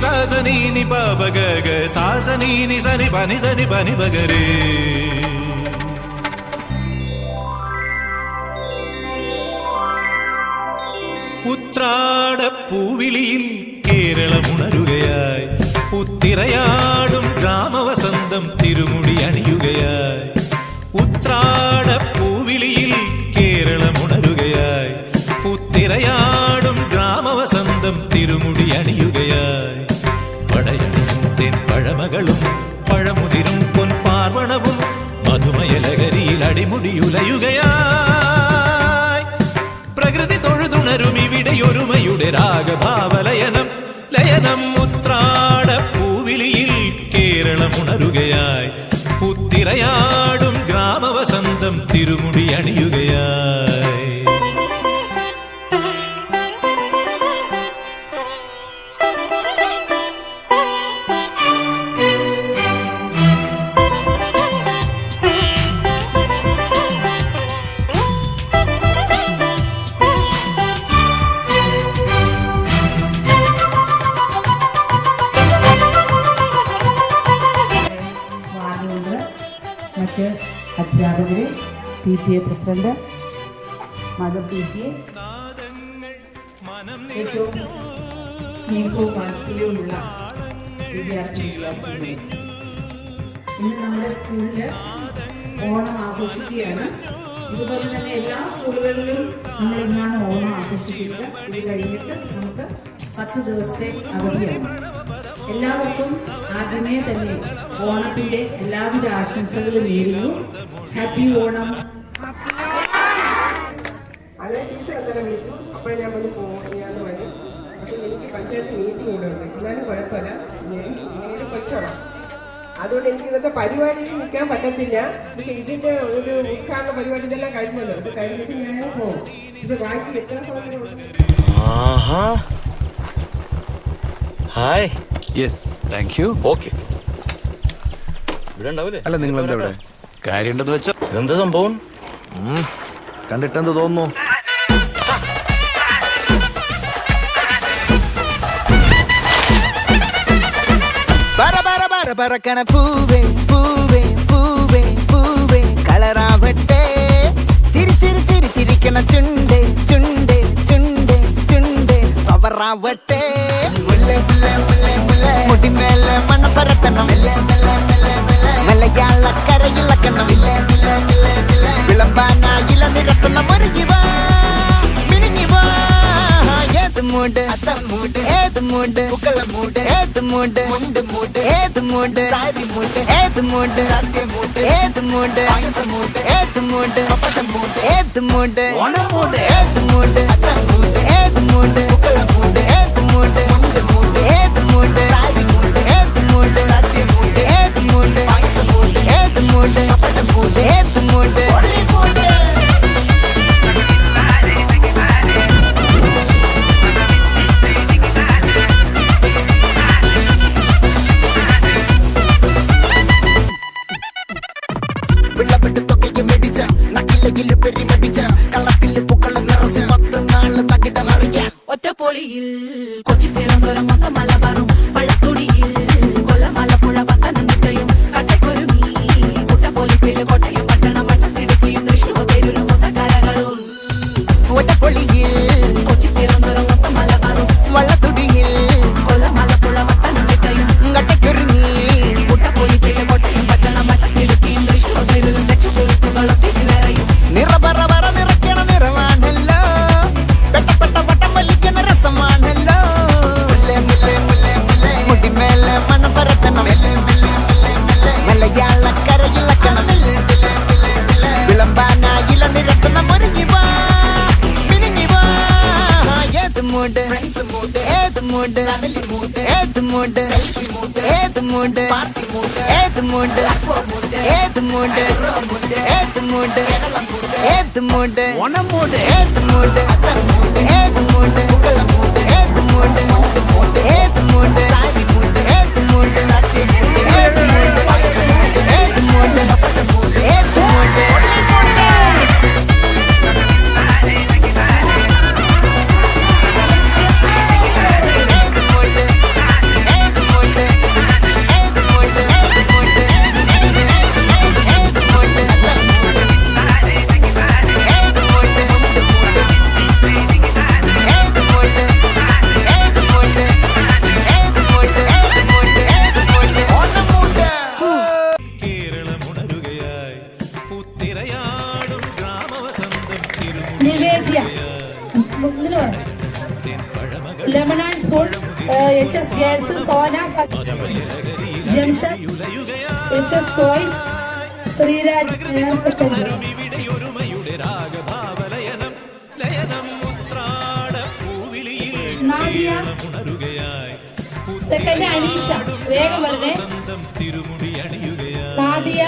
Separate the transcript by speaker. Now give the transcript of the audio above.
Speaker 1: సాసనీని బాబ గగ సాసనీని సని పని సని పని బగరే ഉത്രാട പൂവിളിയിൽ കേരളം ഉണരുകയായി പുത്തിരയാടും ராம வசந்தம் திருமுடி அணியுகையாய். உத்ராட பூவிழியில் கேரளம் உணருகையாய். புத்திரையாடும் ராம வசந்தம் திருமுடி அணியுகையாய். படையணியும் தென் பழமகளும் பழமுதிரும் பொன் பார்வணவும் மதுமயலகரியில் அடிமுடியுலையுகையாய் வருகையாய் புத்திரையாடும் கிராம வசந்தம்
Speaker 2: திருமுடி அணியுகையாய். അധ്യാപകരെ P T A president mother P T A ഇന്ന് നമ്മുടെ സ്കൂളിൽ ഓണം ആഘോഷിക്കുകയാണ്. ഇതുപോലെ തന്നെ എല്ലാ സ്കൂളുകളിലും നമ്മൾ ഇന്നാണ് ഓണം ആഘോഷിക്കുന്നത്. ഇത് കഴിഞ്ഞിട്ട് നമുക്ക് പത്ത് ദിവസത്തെ അവധിയാണ്. എല്ലാവർക്കും ആദ്യമേ തന്നെ ഓണത്തിന്റെ എല്ലാവിധ ആശംസകളും നേരുന്നു. ഹാപ്പി ഓണം
Speaker 3: അങ്ങനെ ടീച്ചർ അന്നേരം വിളിച്ചു. അപ്പോഴേ ഞാൻ വന്ന് പോകാന്ന് പറഞ്ഞു. പക്ഷെ എനിക്ക് പഞ്ചായത്ത് മീറ്റിംഗ് കൂടെ ഉണ്ട്. എന്നാലും കുഴപ്പമില്ല. ഞാൻ ഇങ്ങനെ പൊയ്ക്കോളാം അതുകൊണ്ട് എനിക്ക് ഇന്നത്തെ പരിപാടിയിൽ നിൽക്കാൻ പറ്റത്തില്ല. പക്ഷെ ഇതിന്റെ ഒരു ഉദ്ഘാടന പരിപാടി ഇതെല്ലാം കഴിഞ്ഞല്ലോ. ഇത് കഴിഞ്ഞിട്ട് ഞാൻ പോകും ഇത് ബാക്കി എത്ര സമയം
Speaker 4: hi
Speaker 5: yes thank you
Speaker 4: okay ഇവിടെ ഉണ്ടാവില്ലേ?
Speaker 5: അല്ല നിങ്ങൾ എന്താ ഇവിടെ? കാര്യണ്ടത് വെച്ചോ.
Speaker 4: എന്ത് സംഭവം?
Speaker 5: കണ്ടിട്ടെന്ത് തോന്നുന്നു?
Speaker 6: പറക്കണ പൂവേ പൂവേ പൂവേ പൂവേ. കളറാവട്ടെ. ചിരി ചിരി ചിരി ചിരിക്കണ ചുണ്ടേ ചുണ്ടേ ചുണ്ടേ ചുണ്ടേ. പവറാവട്ടെ മുല്ല മുല്ല മുല്ല മുടിമേലെ മണ്ണ പരത്തണം എല്ലാം എല്ലാം മിനുങ്ങി വാ. ഏത് മൂട്? അത്തം മൂട്. ഏത് മൂട്? പുക്കള മൂട്. ഏത് മൂട്? മുണ്ട് മൂട്. ഏത് മൂട്? സാരി മൂട്. ഏത് മൂട്? സത്യ മൂട്. ഏത് മൂട്? പായസ മൂട്. ഏത് മൂട്? പപ്പടം മൂട്. ഏത് മൂട്? ഓണം മൂട്. ഏത് മൂട്? கட்டக்குரம் மொத்த
Speaker 7: மலை வரும் பழத்துடியில் கொல்ல மலை புഴ பத்த நந்தித்தையும் കട്ടക്കുരുമി കുട്ടപ്പൊലിപ്പിള്ളി കോട്ടയം പട്ടണം വട്ടത്തിടുക്കുകയും തൃശ്ശൂർ പേരൊരു മൊത്ത
Speaker 6: കലകളും ഒറ്റപ്പൊളിയിൽ ஃபேமிலி மூட் ஏது மூட் செல்ஃபி மூட் ஏது மூட் பார்ட்டி மூட் ஏது மூட் அக்வா மூட் ஏது மூட் ரோ மூட் ஏது mood Kerala mood
Speaker 1: girls Sona Jamshad H S boys Sreeraj second Aneesh വേഗം വരണേ നാദിയ